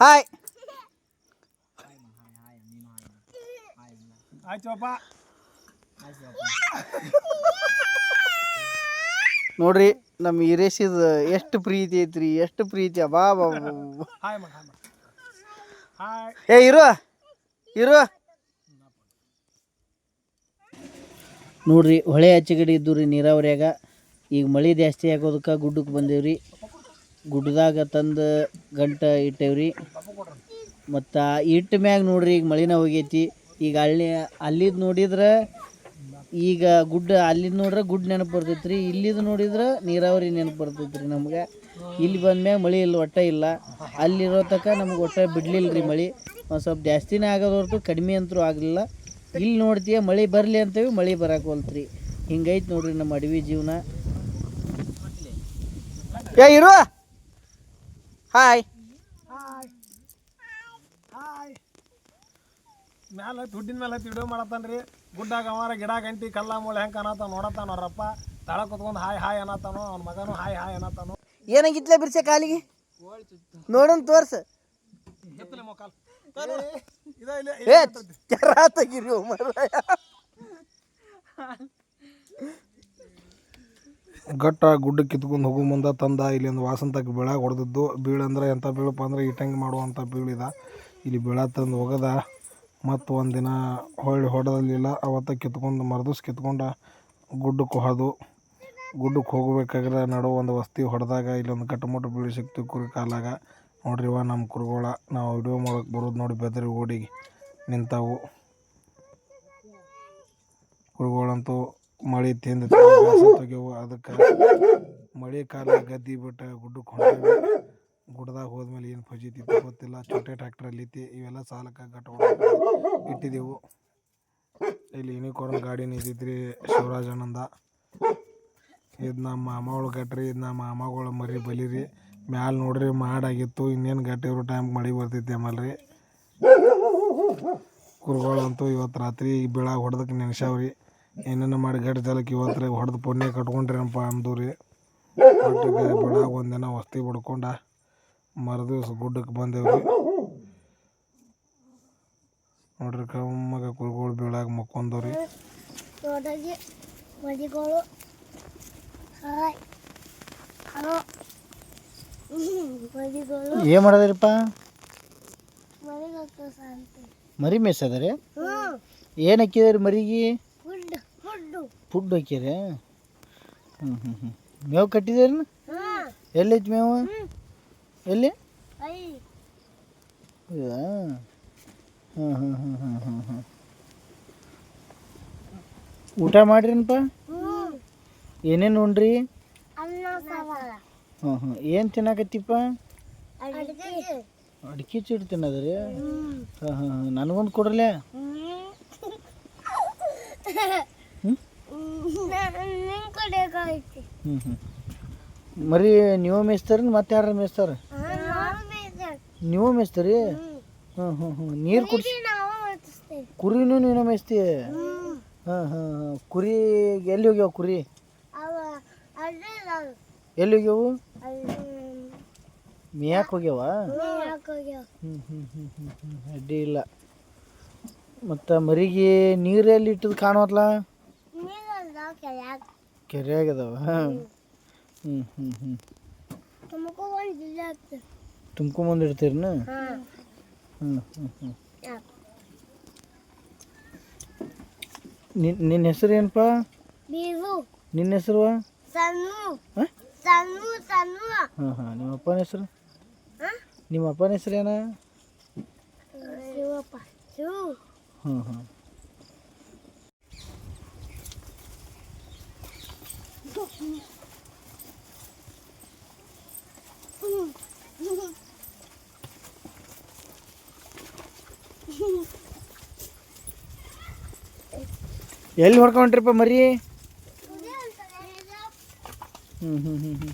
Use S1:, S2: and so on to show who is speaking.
S1: Hi
S2: ಬಾ
S1: ನೋಡ್ರಿ ನಮ್ಮ ಹಿರೇಶಿದ ಎಷ್ಟು ಪ್ರೀತಿ ಐತ್ರಿ ಎಷ್ಟು ಪ್ರೀತಿ. ಬಾ ಬಾ ಏ ಇರು ಇರು. ನೋಡ್ರಿ ಹೊಳೆ ಆಚೆಗಡೆ ಇದ್ದು ರೀ ನೀರಾವರಿಯಾಗ. ಈಗ ಮಳೆ ಜಾಸ್ತಿ ಆಗೋದಕ್ಕೆ ಗುಡ್ಡಕ್ಕೆ ಬಂದೇವ್ರಿ. ಗುಡ್ಡದಾಗ ತಂದು ಗಂಟ ಇಟ್ಟೇವ್ರಿ. ಮತ್ತು ಇಟ್ಟ ಮ್ಯಾಗ ನೋಡ್ರಿ ಈಗ ಮಳಿನ ಹೋಗೈತಿ. ಈಗ ಅಲ್ಲಿ, ಅಲ್ಲಿದ್ ನೋಡಿದ್ರೆ ಈಗ ಗುಡ್ಡ, ಅಲ್ಲಿದ್ ನೋಡ್ರೆ ಗುಡ್ ನೆನಪು ಬರ್ತೈತೆ ರೀ ಇಲ್ಲಿದ್ ನೋಡಿದ್ರೆ ನೀರಾವರಿ ನೆನಪು ಬರ್ತೈತೆ ರೀ ನಮ್ಗೆ. ಇಲ್ಲಿ ಬಂದ್ಮ್ಯಾಗ ಮಳೆ ಇಲ್ಲ, ಒಟ್ಟ ಇಲ್ಲ. ಅಲ್ಲಿರೋ ತನಕ ನಮ್ಗೆ ಒಟ್ಟ ಬಿಡ್ಲಿಲ್ಲ ರೀ ಮಳೆ. ಒಂದು ಸ್ವಲ್ಪ ಜಾಸ್ತಿನೇ ಆಗೋದು ಕಡಿಮೆ ಅಂತೂ ಆಗಲಿಲ್ಲ. ಇಲ್ಲಿ ನೋಡ್ತೀಯ ಮಳೆ ಬರಲಿ ಅಂತೇವಿ ಮಳೆ ಬರಕ್ಕೆ ಹೋಲ್ತ್ರಿ. ಹಿಂಗೈತೆ ನೋಡ್ರಿ ನಮ್ಮ ಅಡವಿ ಜೀವನ. ಏ, ಇರು. ಹಾಯ್
S2: ಹಾಯ್ ಹಾಯ್ ಮ್ಯಾಲ ದುಡ್ಡಿನ ಮೇಲೆ ವಿಡಿಯೋ ಮಾಡತ್ತಾನ್ರಿ. ಗುಡ್ಡ ಅವಾರ ಗಿಡ ಗಂಟಿ ಕಲ್ಲ ಮೂಳೆ ಹೆಂಗೆ ಅನ್ನತಾನ ನೋಡತ್ತಾನ ಅವ್ರಪ್ಪ. ತಳ ಕುತ್ಕೊಂಡು ಹಾಯ್ ಹಾಯ್ ಅನ್ನತಾನೋ ಅವ್ನ ಮಗನು ಹಾಯ್ ಹಾಯ್ ಅನ್ನತಾನೋ.
S1: ಏನಾಗಿತ್ಲೆ ಬಿರ್ಸೆ ಕಾಲಿಗೆ? ನೋಡೋಣ ತೋರ್ಸ. ಏ ತೆಗಿರಿ
S2: ಗಟ್ಟ ಗುಡ್ಡ ಕಿತ್ಕೊಂಡು ಹೋಗೋ ಮುಂದೆ ತಂದ ಇಲ್ಲಿ ಒಂದು ವಾಸಂತಕ್ಕೆ ಬೆಳಗ್ಗೆ ಹೊಡೆದಿದ್ದು. ಬೀಳಂದ್ರೆ ಎಂಥ ಬೀಳಪ್ಪ ಅಂದ್ರೆ ಇಟ್ಟಂಗೆ ಮಾಡುವಂಥ ಬೀಳಿದ ಇಲ್ಲಿ ಬೆಳ ತಂದು ಹೋಗದ ಮತ್ತು ಒಂದಿನ ಹೊಳ್ಳಿ ಹೊಡೆದಲ್ಲಿಲ್ಲ. ಅವತ್ತ ಕಿತ್ಕೊಂಡು ಮರದಸ್ ಕಿತ್ಕೊಂಡು ಗುಡ್ಡಕ್ಕೆ ಹೋದು. ಗುಡ್ಡಕ್ಕೆ ಹೋಗ್ಬೇಕಾದ್ರೆ ನಡು ಒಂದು ವಸ್ತಿ ಹೊಡೆದಾಗ ಇಲ್ಲೊಂದು ಗಟ್ಟಮುಟ್ಟು ಬೀಳಿ ಸಿಕ್ತು ಕುರಿ ಕಾಲಾಗ. ನೋಡ್ರಿ ಇವ ನಮ್ಮ ಕುರುಗೋಳ. ನಾವು ವಿಡಿಯೋ ಮಾಡೋಕೆ ಬರೋದು ನೋಡಿ ಬೆದರಿ ಓಡಿ ನಿಂತಾವು. ಕುರಿಗಳಂತೂ ಮಳೆ ತಿಂದು ಸತ್ತೋಗ್ಯವು ಅದಕ್ಕೆ ಮಳೆ ಕಾಲ ಗದ್ದಿ ಬಿಟ್ಟ ಗುಡ್ಡಕ್ಕೆ ಹೊಂಟೇವಿ ಗುಡ್ಡದಾಗ ಹೋದ್ಮೇಲೆ ಏನು ಫಜೀತಿ ಗೊತ್ತಿಲ್ಲ. ಚೋಟೆ ಟ್ರ್ಯಾಕ್ಟ್ರಲ್ಲಿ ಐತಿ ಇವೆಲ್ಲ ಸಾಲಕ್ಕೆ ಗಟ್ಟ ಇಟ್ಟಿದ್ದೆವು. ಇಲ್ಲಿ ಯೂನಿಕಾರ್ನ್ ಗಾಡಿ ನಿಂತಿದ್ರಿ ಶಿವರಾಜ್ ಅಣ್ಣಂದ. ಇದು ನಮ್ಮ ಮಾಮಗಳು ಗಟ್ರಿ, ಇದು ನಮ್ಮ ಮಾಮಗಳ ಮರಿ ಬಲಿರಿ. ಮ್ಯಾಲ ನೋಡ್ರಿ ಮಾಡಾಗಿತ್ತು ಇನ್ನೇನು ಗಟ್ಟಿ ಇರೋ ಟೈಮ್ ಮಳೆ ಬರ್ತೈತಿ ಆಮೇಲೆ ರೀ ಕುರುಗಳಂತೂ ಇವತ್ತು ರಾತ್ರಿ ಬೆಳಗ್ಗೆ ಹೊಡೆದಕ್ಕೆ ನೆನೆಸ್ಯಾವ್ರಿ. ಏನೇನು ಮಾಡಿ ಗಟ್ಟಿ ಜಲಕ್ಕೆ ಇವತ್ತು ಹೊಡೆದು ಪುಣ್ಯ ಕಟ್ಕೊಂಡ್ರೇನಪ್ಪ ಅಂದೂರಿ ಒಟ್ಟಿಗೆ ಬಿಡಾಗ ಒಂದಿನ ವಸ್ತಿ ಬಿಡ್ಕೊಂಡ ಮರುದಿವ್ಸ ಗುಡ್ಡಕ್ಕೆ ಬಂದೇವ್ರಿ ನೋಡ್ರಿ ಕಮ್ಮಗೆ ಕುರುಗಳು ಬೀಳಾಗ ಮಕ್ಕೊಂದವ್ರಿ.
S1: ಏನು ಮಾಡೋದ್ರಪ್ಪ? ಮರಿ ಮೇಯ್ಸದ್ರಿ? ಏನು ಹಾಕಿದ್ರಿ ಮರಿಗೆ?
S3: ಫುಡ್
S1: ಹಾಕ್ಯಾರ? ಹ್ಞೂ ಹ್ಞೂ ಹ್ಞೂ ಮೇವು ಕಟ್ಟಿದ್ದೀರಿ
S3: ಹಾಂ
S1: ಎಲ್ಲೈತಿ ಮೇವು? ಎಲ್ಲಿ? ಇದಾ ಹಾಂ ಹಾಂ ಹಾಂ ಹಾಂ ಹಾಂ ಊಟ ಮಾಡ್ರಿನಪ್ಪ ಏನೇನು
S3: ಉಂಡ್ರಿ?
S1: ಹ್ಞೂ ಹ್ಞೂ ಏನು ತಿನ್ನಾಕತ್ತಿಪ್ಪ? ಅಡ್ಕೆ ಚೀಟ್ ತಿನ್ನೋದ್ರಿ? ಹಾಂ ಹಾಂ ಹಾಂ ನನಗೊಂದು ಕೊಡ್ರಲೇ? ಮರಿ ನೀವು ಮೇಯ್ಸ್ತಾರ ಮತ್ತೆ ಯಾರು ಮೇಯ್ಸ್ತಾರ? ನೀವು ಮೇಯ್ಸ್ತಾರಿ? ಹಾಂ ಹಾಂ ಹಾಂ ನೀರು ಕುಡಿಸಿ ಕುರಿನೂ ನೀನು ಮೇಯ್ಸ್ತೀ ಹಾಂ ಹಾಂ ಕುರಿ ಎಲ್ಲಿ ಹೋಗ್ಯಾವ ಕುರಿ? ಎಲ್ಲಿ ಹೋಗ್ಯಾವು? ಮೇಯಕ್ಕೆ ಹೋಗ್ಯಾವ? ಅಡ್ಡಿ ಇಲ್ಲ. ಮತ್ತು ಮರಿಗೆ ನೀರಲ್ಲಿ ಇಟ್ಟದ್ದು ಇಟ್ಟದ್
S3: ನೀರಲ್ಲ ಕೆಳಗೆ
S1: ಕೆರೆಯಾಗ ಅದಾವ ಹ್ಞೂ ಹ್ಞೂ ಹ್ಞೂ
S3: ತುಮಕು ಒಂದು ಜಿಲ್ಲೆ ಆಗ್ತದೆ
S1: ತುಂಬ್ಕೊಂಬಂದು ಇಡ್ತೀರನ
S3: ಹಾಂ.
S1: ಹ್ಞೂ ಹ್ಞೂ ಹ್ಞೂ ನಿನ್ನ ನಿನ್ನ ಹೆಸರು ಏನಪ್ಪ
S3: ಬೀರು
S1: ನಿನ್ನ ಹೆಸರು? ಹಾಂ? ಹಾಂ ಹಾಂ. ನಿಮ್ಮ ಅಪ್ಪನ ಹೆಸರು?
S3: ಹಾಂ?
S1: ನಿಮ್ಮ ಅಪ್ಪನ ಹೆಸರು ಏನ?
S3: ಶಿವಪ್ಪ. ಶಿವ.
S1: ಎಲ್ಲಿ ಹೊಡ್ಕೊಂಡ್ರಿಪ್ಪ ಮರಿ? ಹ್ಞೂ ಹ್ಞೂ ಹ್ಞೂ ಹ್ಞೂ